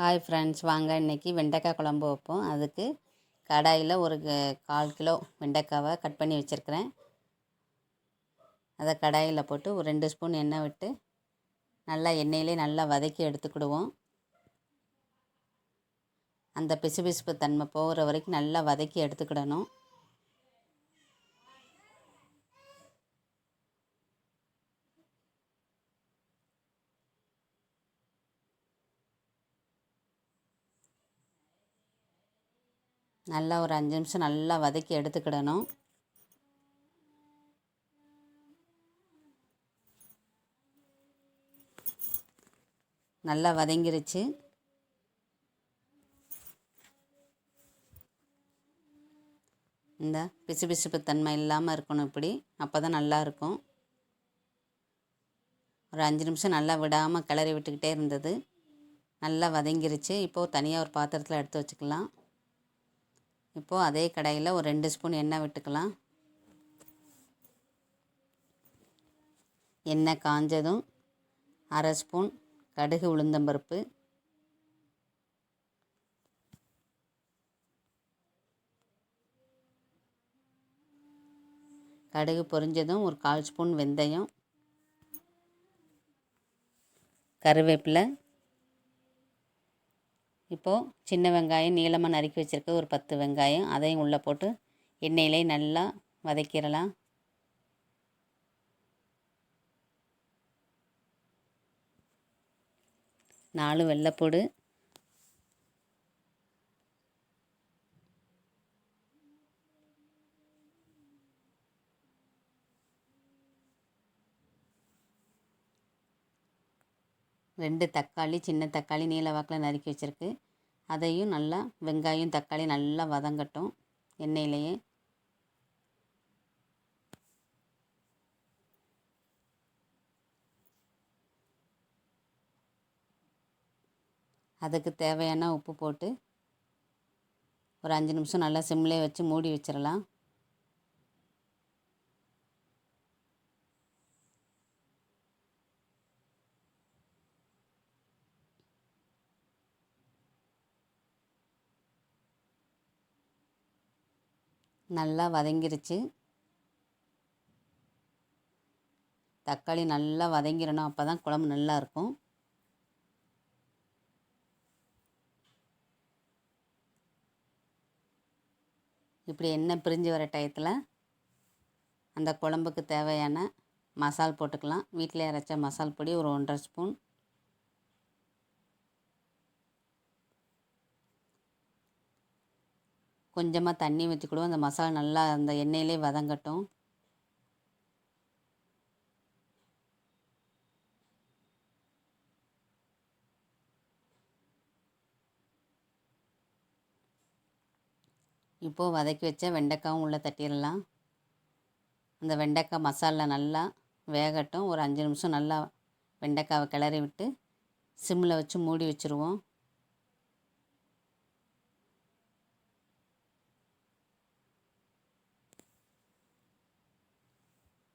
Hi friends வாங்க இன்றைக்கி வெண்டைக்காய் குழம்பு வைப்போம். அதுக்கு கடாயில் ஒரு கால் கிலோ வெண்டைக்காவை கட் பண்ணி வச்சுருக்கிறேன். அதை கடாயில் போட்டு ஒரு ரெண்டு ஸ்பூன் எண்ணெய் விட்டு நல்லா எண்ணெயிலே நல்லா வதக்கி எடுத்துக்கிடுவோம். அந்த பிசுபிசுப்பு தன்மை போகிற வரைக்கும் நல்லா வதக்கி எடுத்துக்கிடணும். நல்லா ஒரு அஞ்சு நிமிஷம் நல்லா வதக்கி எடுத்துக்கிடணும். நல்லா வதங்கிருச்சு. இந்த பிசுபிசுப்பு தன்மை இல்லாமல் இருக்கணும் இப்படி. அப்போ தான் நல்லா இருக்கும். ஒரு அஞ்சு நிமிஷம் நல்லா விடாமல் கிளறி விட்டுக்கிட்டே இருந்தது. நல்லா வதங்கிருச்சு. இப்போது தனியாக ஒரு பாத்திரத்தில் எடுத்து வச்சுக்கலாம். இப்போது அதே கடையில் ஒரு ரெண்டு ஸ்பூன் எண்ணெய் விட்டுக்கலாம். எண்ணெய் காஞ்சதும் அரை ஸ்பூன் கடுகு உளுந்தம்பருப்பு. கடுகு பொரிஞ்சதும் ஒரு கால் ஸ்பூன் வெந்தயம். கருவேப்பிலை இப்போது சின்ன வெங்காயம் நீளமாக நறுக்கி வச்சுருக்க ஒரு பத்து வெங்காயம் அதையும் உள்ளே போட்டு எண்ணெயிலே நல்லா வதக்கிடலாம். நாலு வெள்ளைப்பூடு ரெண்டு தக்காளி சின்ன தக்காளி நீல வாக்கில் நறுக்கி வச்சுருக்கு. அதையும் நல்லா வெங்காயம் தக்காளி நல்லா வதங்கட்டும் எண்ணெயிலேயே. அதுக்கு தேவையான உப்பு போட்டு ஒரு அஞ்சு நிமிஷம் நல்லா சிம்லேயே வச்சு மூடி வச்சிடலாம் நல்லா வதங்கிருச்சு. தக்காளி நல்லா வதங்கிடணும் அப்போ தான் குழம்பு நல்லா இருக்கும். இப்படி எண்ணெய் பிரிஞ்சு வர டயத்தில் அந்த குழம்புக்கு தேவையான மசால் போட்டுக்கலாம். வீட்டில் அரைச்ச மசால் பொடி ஒரு ஒன்றரை ஸ்பூன். கொஞ்சமாக தண்ணி ஊற்றிக்கூடும் அந்த மசாலா நல்லா அந்த எண்ணெயிலே வதங்கட்டும். இப்போது வதக்கி வச்ச வெண்டைக்காவும் உள்ளே தட்டிடலாம். அந்த வெண்டைக்காய் மசாலா நல்லா வேகட்டும். ஒரு அஞ்சு நிமிஷம் நல்லா வெண்டைக்காவை கிளறி விட்டு சிம்மில் வச்சு மூடி வச்சுருவோம்.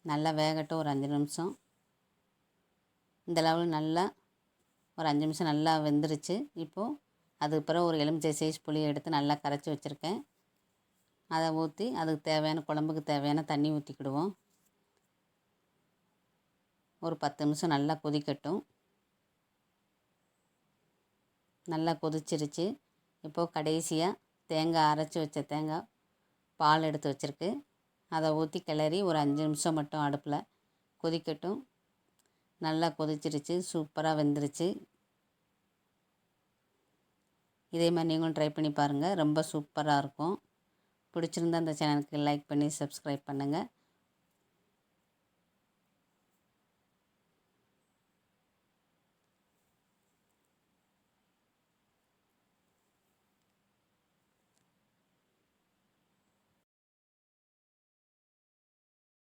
நல்லா வேகட்டும் ஒரு அஞ்சு நிமிஷம். இந்த லெவலில் நல்லா ஒரு அஞ்சு நிமிஷம் நல்லா வெந்துருச்சு. இப்போது அதுக்கு பிறகு ஒரு எலுமிச்சை சைஸ் புளியை எடுத்து நல்லா கரைச்சி வச்சுருக்கேன். அதை ஊற்றி அதுக்கு தேவையான குழம்புக்கு தேவையான தண்ணி ஊற்றிக்கிடுவோம் ஒரு பத்து நிமிஷம் நல்லா கொதிக்கட்டும். நல்லா கொதிச்சிருச்சு. இப்போது கடைசியாக தேங்காய் அரைச்சி வச்ச தேங்காய் பால் எடுத்து வச்சுருக்கு. அதை ஊற்றி கிளறி ஒரு அஞ்சு நிமிஷம் மட்டும் அடுப்பில் கொதிக்கட்டும். நல்லா கொதிச்சிருச்சு சூப்பராக வெந்துருச்சு. இதே மாதிரி நீங்களும் ட்ரை பண்ணி பாருங்கள் ரொம்ப சூப்பராக இருக்கும். பிடிச்சிருந்தா அந்த சேனலுக்கு லைக் பண்ணி சப்ஸ்கிரைப் பண்ணுங்கள்